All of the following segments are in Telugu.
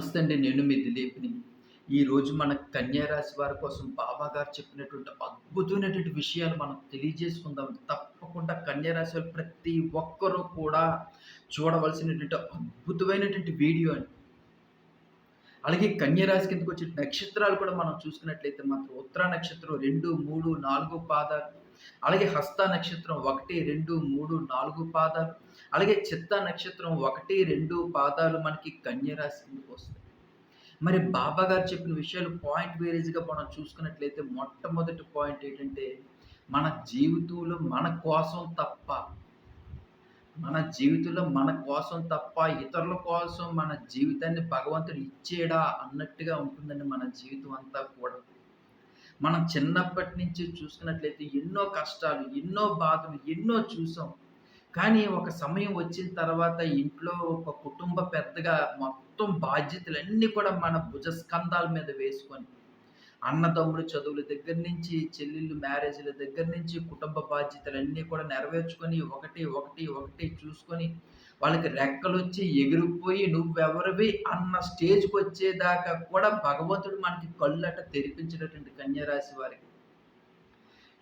నమస్తే అండి నేను మీ దిలీప్ని. ఈరోజు మన కన్యారాశి వారి కోసం బాబా గారు చెప్పినటువంటి అద్భుతమైనటువంటి విషయాలు మనం తెలియజేసుకుందాం. తప్పకుండా కన్యా రాశి వారు ప్రతి ఒక్కరూ కూడా చూడవలసినటువంటి అద్భుతమైనటువంటి వీడియో అండి. అలాగే కన్యరాశి కిందకు కిందకి వచ్చే నక్షత్రాలు కూడా మనం చూసుకున్నట్లయితే మాత్రం ఉత్తర నక్షత్రం రెండు మూడు నాలుగు పాదాలు అలాగే హస్త నక్షత్రం ఒకటి రెండు మూడు నాలుగు పాదాలు. అలాగే చిత్త నక్షత్రం ఒకటి రెండు పాదాలు మనకి కన్య రాశి వస్తాయి. మరి బాబా గారు చెప్పిన విషయాలు పాయింట్ వేరేజ్గా మనం చూసుకున్నట్లయితే మొట్టమొదటి పాయింట్ ఏంటంటే మన జీవితంలో మన కోసం తప్ప మన జీవితంలో మన కోసం తప్ప ఇతరుల కోసం మన జీవితాన్ని భగవంతుడు ఇచ్చేడా అన్నట్టుగా ఉంటుందండి మన జీవితం అంతా కూడా. మనం చిన్నప్పటి నుంచి చూసుకున్నట్లయితే ఎన్నో కష్టాలు ఎన్నో బాధలు ఎన్నో చూసాం. కానీ ఒక సమయం వచ్చిన తర్వాత ఇంట్లో ఒక కుటుంబ పెద్దగా మొత్తం బాధ్యతలన్నీ కూడా మన భుజస్కంధాల మీద వేసుకొని అన్నదమ్ముడు చదువుల దగ్గర నుంచి చెల్లెళ్ళు మ్యారేజ్ల దగ్గర నుంచి కుటుంబ బాధ్యతలన్నీ కూడా నెరవేర్చుకొని ఒకటి ఒకటి ఒకటి చూసుకొని వాళ్ళకి రెక్కలు వచ్చి ఎగిరిపోయి నువ్వెవరివి అన్న స్టేజ్కి వచ్చేదాకా కూడా భగవంతుడు మనకి కళ్ళట తెరిపించినటువంటి కన్యరాశి వారికి.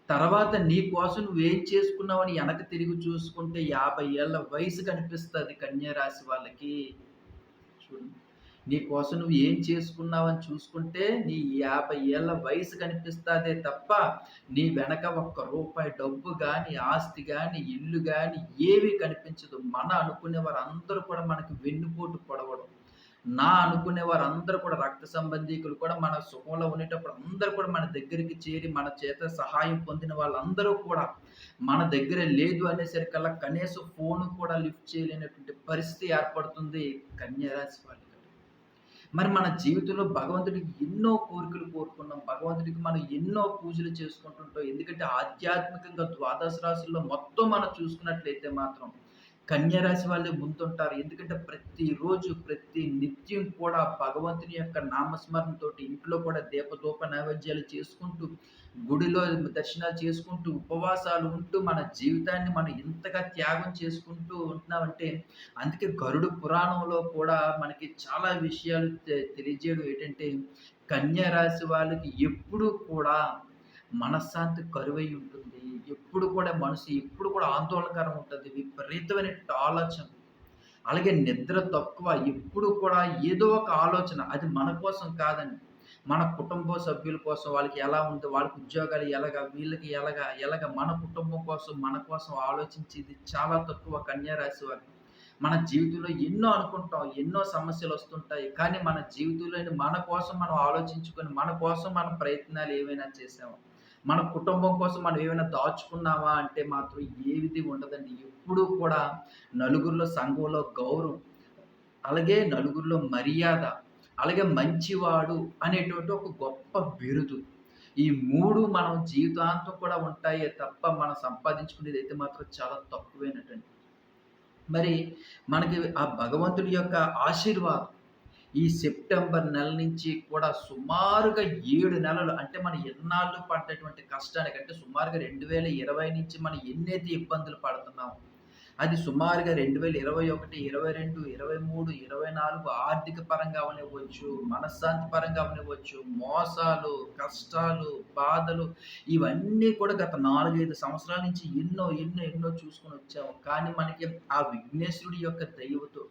తర్వాత నీ కోసం నువ్వేం చేసుకున్నావని వెనక తిరిగి చూసుకుంటే యాభై ఏళ్ళ వయసు కనిపిస్తుంది కన్యరాశి వాళ్ళకి. చూడండి నీ కోసం నువ్వు ఏం చేసుకున్నావని చూసుకుంటే నీ యాభై ఏళ్ళ వయసు కనిపిస్తుందే తప్ప నీ వెనక ఒక్క రూపాయి డబ్బు కానీ ఆస్తి కానీ ఇల్లు కానీ ఏవి కనిపించదు. మన అనుకునే వారందరూ కూడా మనకి వెన్నుపోటు పొడవడం. నా అనుకునే వారందరూ కూడా రక్త సంబంధీకులు కూడా మన సుఖంలో ఉండేటప్పుడు అందరూ కూడా మన దగ్గరికి చేరి మన చేత సహాయం పొందిన వాళ్ళందరూ కూడా మన దగ్గర లేదు అనేసరికల్లా కనీసం ఫోన్ కూడా లిఫ్ట్ చేయలేనటువంటి పరిస్థితి ఏర్పడుతుంది కన్యారాశి వాళ్ళు మరి మన జీవితంలో భగవంతుడికి ఎన్నో కోరికలు కోరుకున్నాం. భగవంతుడికి మనం ఎన్నో పూజలు చేసుకుంటుంటాం. ఎందుకంటే ఆధ్యాత్మికంగా ద్వాదశ రాశుల్లో మొత్తం మనం చూసుకున్నట్లయితే మాత్రం కన్యరాశి వాళ్ళే ముందుంటారు. ఎందుకంటే ప్రతిరోజు ప్రతి నిత్యం కూడా భగవంతుని యొక్క నామస్మరణతో ఇంట్లో కూడా దీపదూప నైవేద్యాలు చేసుకుంటూ గుడిలో దర్శనాలు చేసుకుంటూ ఉపవాసాలు ఉంటూ మన జీవితాన్ని మనం ఇంతగా త్యాగం చేసుకుంటూ ఉంటున్నామంటే అందుకే గరుడు పురాణంలో కూడా మనకి చాలా విషయాలు తెలియజేయడం ఏంటంటే కన్యా రాశి వాళ్ళకి ఎప్పుడూ కూడా మనశ్శాంతి కరువై ఉంటుంది. ఎప్పుడు కూడా మనసు ఎప్పుడు కూడా ఆందోళనకరం ఉంటుంది. విపరీతమైన ఆలోచన అలాగే నిద్ర తక్కువ. ఎప్పుడు కూడా ఏదో ఒక ఆలోచన. అది మన కోసం కాదండి. మన కుటుంబ సభ్యుల కోసం వాళ్ళకి ఎలా ఉంది? వాళ్ళకి ఉద్యోగాలు ఎలాగా? వీళ్ళకి ఎలాగా? ఎలాగ? మన కుటుంబం కోసం మన కోసం ఆలోచించేది చాలా తక్కువ కన్యారాశి వారు. మన జీవితంలో ఎన్నో అనుకుంటాం. ఎన్నో సమస్యలు వస్తుంటాయి. కానీ మన జీవితంలోని మన కోసం మనం ఆలోచించుకొని మన కోసం మన ప్రయత్నాలు ఏమైనా చేసాము? మన కుటుంబం కోసం మనం ఏమైనా దాచుకున్నావా అంటే మాత్రం ఏది ఉండదండి. ఎప్పుడూ కూడా నలుగురిలో సంఘంలో గౌరవం అలాగే నలుగురిలో మర్యాద అలాగే మంచివాడు అనేటువంటి ఒక గొప్ప బిరుదు. ఈ మూడు మనం జీవితాంతం కూడా ఉంటాయే తప్ప మనం సంపాదించుకునేది అయితే మాత్రం చాలా తక్కువైనటువంటి మరి మనకి ఆ భగవంతుడి యొక్క ఆశీర్వాదం ఈ సెప్టెంబర్ నెల నుంచి కూడా సుమారుగా ఏడు నెలలు అంటే మనం ఎన్నాళ్ళు పడ్డటువంటి కష్టానికంటే సుమారుగా రెండు వేల ఇరవై నుంచి మనం ఎన్నైతే ఇబ్బందులు పడుతున్నాం అది సుమారుగా రెండు వేల ఇరవై ఒకటి ఇరవై రెండు ఇరవై మూడు ఇరవై నాలుగు ఆర్థిక పరంగా అవనివ్వచ్చు మనశ్శాంతి పరంగా అవనివ్వచ్చు మోసాలు కష్టాలు బాధలు ఇవన్నీ కూడా గత నాలుగైదు సంవత్సరాల నుంచి ఎన్నో ఎన్నో ఎన్నో చూసుకొని వచ్చాము. కానీ మనకి ఆ విఘ్నేశ్వరుడి యొక్క దైవతో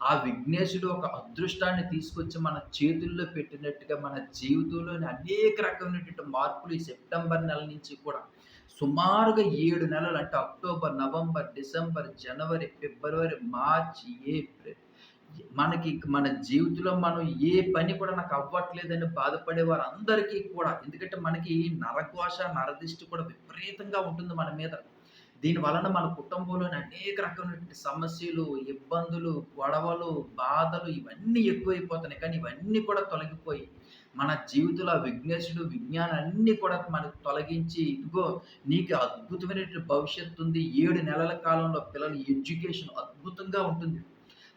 ఆ విఘ్నేశుడు ఒక అదృష్టాన్ని తీసుకొచ్చి మన చేతుల్లో పెట్టినట్టుగా మన జీవితంలోని అనేక రకమైనటువంటి మార్పులు ఈ సెప్టెంబర్ నెల నుంచి కూడా సుమారుగా ఏడు నెలలు అంటే అక్టోబర్ నవంబర్ డిసెంబర్ జనవరి ఫిబ్రవరి మార్చి ఏప్రిల్. మనకి మన జీవితంలో మనం ఏ పని కూడా నాకు అవ్వట్లేదని బాధపడే వారందరికీ కూడా ఎందుకంటే మనకి నరకోశ నరదిష్టి కూడా విపరీతంగా ఉంటుంది మన మీద. దీని వలన మన కుటుంబంలోని అనేక రకమైనటువంటి సమస్యలు ఇబ్బందులు గొడవలు బాధలు ఇవన్నీ ఎక్కువైపోతున్నాయి. కానీ ఇవన్నీ కూడా తొలగిపోయి మన జీవితంలో విఘ్నేశుడు విజ్ఞానం కూడా మనకు తొలగించి ఇదిగో నీకు అద్భుతమైనటువంటి భవిష్యత్తు ఉంది. ఏడు నెలల కాలంలో పిల్లల ఎడ్యుకేషన్ అద్భుతంగా ఉంటుంది.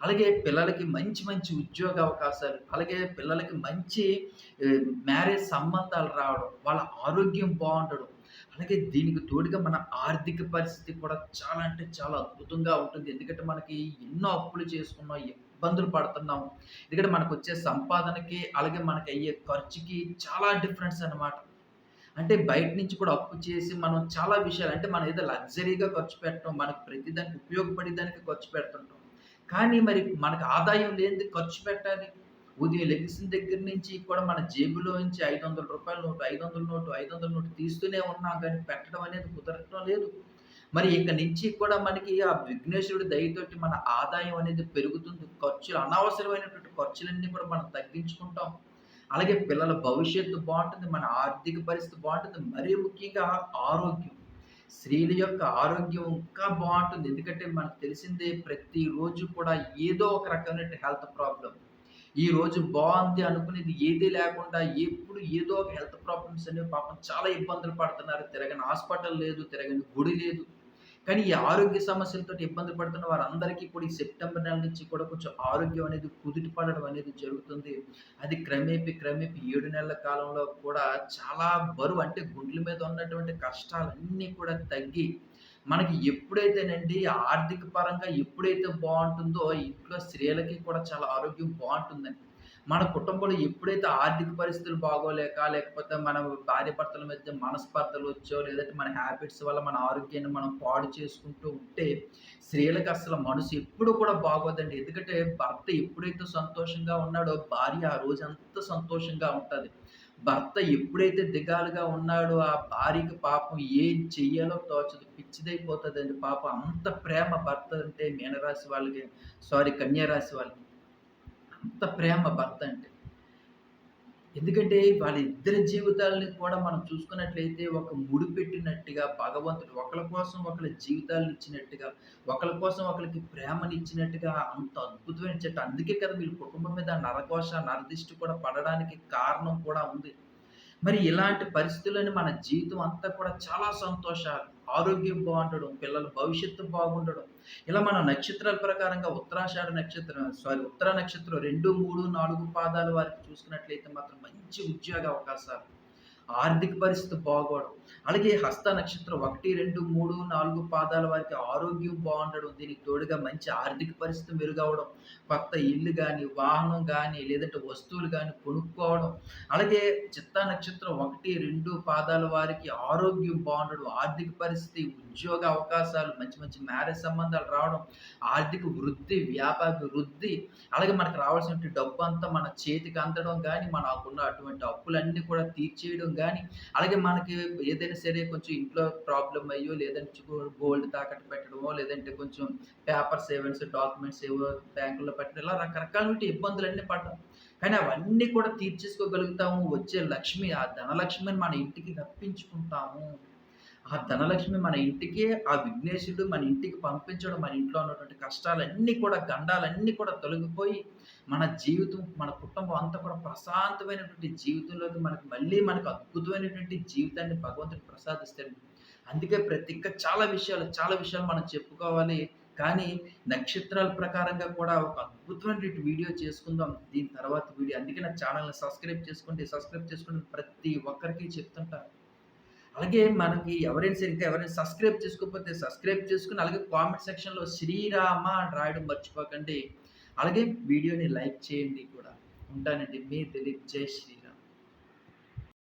అలాగే పిల్లలకి మంచి మంచి ఉద్యోగ అవకాశాలు అలాగే పిల్లలకి మంచి మ్యారేజ్ సంబంధాలు రావడం వాళ్ళ ఆరోగ్యం బాగుండడం అలాగే దీనికి తోడుగా మన ఆర్థిక పరిస్థితి కూడా చాలా అంటే చాలా అద్భుతంగా ఉంటుంది ఎందుకంటే మనకి ఎన్నో అప్పులు చేసుకున్నాం ఇబ్బందులు పడుతున్నాం. ఎందుకంటే మనకొచ్చే సంపాదనకి, అలాగే మనకయ్యే ఖర్చుకి చాలా డిఫరెన్స్ అనమాట. అంటే బయట నుంచి కూడా అప్పు చేసి మనం చాలా విషయాలు అంటే మనం ఏదో లగ్జరీగా ఖర్చు పెట్టడం మనకు ప్రతి దానికి ఉపయోగపడే దానికి ఖర్చు పెడుతుంటాం. కానీ మరి మనకు ఆదాయం లేనిది ఖర్చు పెట్టాలి. ఉదయం లెగిసిన దగ్గర నుంచి కూడా మన జేబులో నుంచి ఐదు వందల రూపాయల నోటు, 500 నోటు, 500 నోటు తీస్తూనే ఉన్నాం కానీ పెట్టడం అనేది కుదరటం లేదు. మరి ఇక నుంచి కూడా మనకి ఆ విఘ్నేశ్వరుడి దయతోటి మన ఆదాయం అనేది పెరుగుతుంది. ఖర్చులు అనవసరమైనటువంటి ఖర్చులన్నీ కూడా మనం తగ్గించుకుంటాం. అలాగే పిల్లల భవిష్యత్తు బాగుంటుంది మన ఆర్థిక పరిస్థితి బాగుంటుంది మరీ ముఖ్యంగా ఆరోగ్యం. స్త్రీల యొక్క ఆరోగ్యం ఇంకా బాగుంటుంది ఎందుకంటే మనకు తెలిసిందే ప్రతిరోజు కూడా ఏదో ఒక రకమైన హెల్త్ ప్రాబ్లం ఈరోజు బాగుంది అనుకునేది ఏదీ లేకుండా ఎప్పుడు ఏదో ఒక హెల్త్ ప్రాబ్లమ్స్ అనేవి పాపం చాలా ఇబ్బందులు పడుతున్నారు. తిరగని హాస్పిటల్ లేదు, తిరగని గుడి లేదు. కానీ ఈ ఆరోగ్య సమస్యలతో ఇబ్బంది పడుతున్న వారందరికీ కూడా ఈ సెప్టెంబర్ నెల నుంచి కూడా కొంచెం ఆరోగ్యం అనేది కుదుట పడడం అనేది జరుగుతుంది. అది క్రమేపీ, క్రమేపీ ఏడు నెలల కాలంలో కూడా చాలా బరువు అంటే గుండెల మీద ఉన్నటువంటి కష్టాలన్నీ కూడా తగ్గి, మనకి ఎప్పుడైతేనండి ఆర్థిక పరంగా ఎప్పుడైతే బాగుంటుందో ఇంట్లో స్త్రీలకి కూడా చాలా ఆరోగ్యం బాగుంటుందండి మన కుటుంబంలో ఎప్పుడైతే ఆర్థిక పరిస్థితులు బాగోలేక, లేకపోతే మన భార్యాభర్తల మధ్య మనస్పర్ధలొచ్చో, లేదంటే మన హ్యాబిట్స్ వల్ల మన ఆరోగ్యాన్ని మనం పాడు చేసుకుంటూ ఉంటే, స్త్రీలకి అసలు మనసు ఎప్పుడు కూడా బాగోదండి. ఎందుకంటే భర్త ఎప్పుడైతే సంతోషంగా ఉన్నాడో, భార్య ఆ రోజంతా సంతోషంగా ఉంటుంది భర్త ఎప్పుడైతే దిగాలుగా ఉన్నాడో, ఆ భార్యకి పాపం ఏం చెయ్యాలో తోచదు. పిచ్చిదైపోతుందండి పాపం. అంత ప్రేమ భర్త అంటే మీనరాశి వాళ్ళకి సారీ కన్యారాశి వాళ్ళకి. అంత ప్రేమ భర్త అంటే. ఎందుకంటే వాళ్ళిద్దరి జీవితాలని కూడా మనం చూసుకున్నట్లయితే ఒక ముడిపెట్టినట్టుగా భగవంతుడు ఒకళ్ళ కోసం ఒకళ్ళ జీవితాలనిచ్చినట్టుగా, ఒకళ్ళ కోసం ఒకళ్ళకి ప్రేమనిచ్చినట్టుగా అంత అద్భుతమైన చెట్టు. అందుకే కదా వీళ్ళ కుటుంబం మీద నరఘోష, నరదిష్టి కూడా పడడానికి కారణం కూడా ఉంది. మరి ఇలాంటి పరిస్థితుల్లోని మన జీవితం అంతా కూడా చాలా సంతోషాలు, ఆరోగ్యం బాగుండడం పిల్లల భవిష్యత్తు బాగుండడం. ఇలా మనం నక్షత్రాల ప్రకారంగా ఉత్తరాషాఢ నక్షత్రం సారీ ఉత్తర నక్షత్రం రెండు మూడు నాలుగు పాదాలు వారికి చూసుకున్నట్లయితే మాత్రం మంచి ఉద్యోగ అవకాశాలు, ఆర్థిక పరిస్థితి బాగోవడం. అలాగే హస్త నక్షత్రం 1, 2, 3, 4 పాదాల వారికి ఆరోగ్యం బాగుండడం దీనికి తోడుగా మంచి ఆర్థిక పరిస్థితి మెరుగవ్వడం. కొత్త ఇల్లు కానీ వాహనం కానీ లేదంటే వస్తువులు కానీ కొనుక్కోవడం. అలాగే చిత్తా నక్షత్రం 1, 2 పాదాల వారికి ఆరోగ్యం బాగుండడం ఆర్థిక పరిస్థితి, ఉద్యోగ అవకాశాలు, మంచి మంచి మ్యారేజ్ సంబంధాలు రావడం. ఆర్థిక వృద్ధి, వ్యాపార వృద్ధి. అలాగే మనకు రావాల్సినటువంటి అంతా మన చేతికి అందడం కానీ మనకున్న అటువంటి అప్పులన్నీ కూడా తీర్చేయడం కానీ అలాగే మనకి ఏదైనా సరే కొంచెం ఇంట్లో ప్రాబ్లం అయ్యో, లేదంటే గోల్డ్ తాకట్టు పెట్టడమో, లేదంటే కొంచెం పేపర్ సేవెన్స్ డాక్యుమెంట్స్ ఏవో బ్యాంకులో పెట్టడం ఇలా రకరకాలటువంటి ఇబ్బందులన్నీ పడ్డాం. కానీ అవన్నీ కూడా తీర్చేసుకోగలుగుతాము. వచ్చే లక్ష్మి, ఆ ధనలక్ష్మిని మన ఇంటికి రప్పించుకుంటాము. ఆ ధనలక్ష్మి మన ఇంటికే ఆ విఘ్నేశుడు మన ఇంటికి పంపించడం, మన ఇంట్లో ఉన్నటువంటి కష్టాలన్నీ కూడా, గండాలన్నీ కూడా తొలగిపోయి, మన జీవితం, మన కుటుంబం అంతా కూడా ప్రశాంతమైనటువంటి జీవితంలోకి మనకు మళ్ళీ మనకు అద్భుతమైనటువంటి జీవితాన్ని భగవంతుడు ప్రసాదిస్తాడు. అందుకే ప్రతి ఇంకా చాలా విషయాలు, చాలా విషయాలు మనం చెప్పుకోవాలి. కానీ నక్షత్రాల ప్రకారంగా కూడా ఒక అద్భుతమైనటువంటి వీడియో చేసుకుందాం దీని తర్వాత వీడియో. అందుకే నా ఛానల్ని సబ్స్క్రైబ్ చేసుకోండి. సబ్స్క్రైబ్ చేసుకోండి ప్రతి ఒక్కరికి చెప్తుంటాను. అలాగే మనకి ఎవరైనా సరే ఇంకా ఎవరైనా సబ్స్క్రైబ్ చేసుకోకపోతే సబ్స్క్రైబ్ చేసుకుని అలాగే కామెంట్ సెక్షన్‌లో శ్రీరామ అని రాయడం మర్చిపోకండి. అలాగే వీడియోని లైక్ చేయండి కూడా. ఉంటానండి. మీ దిలీప్. జై శ్రీ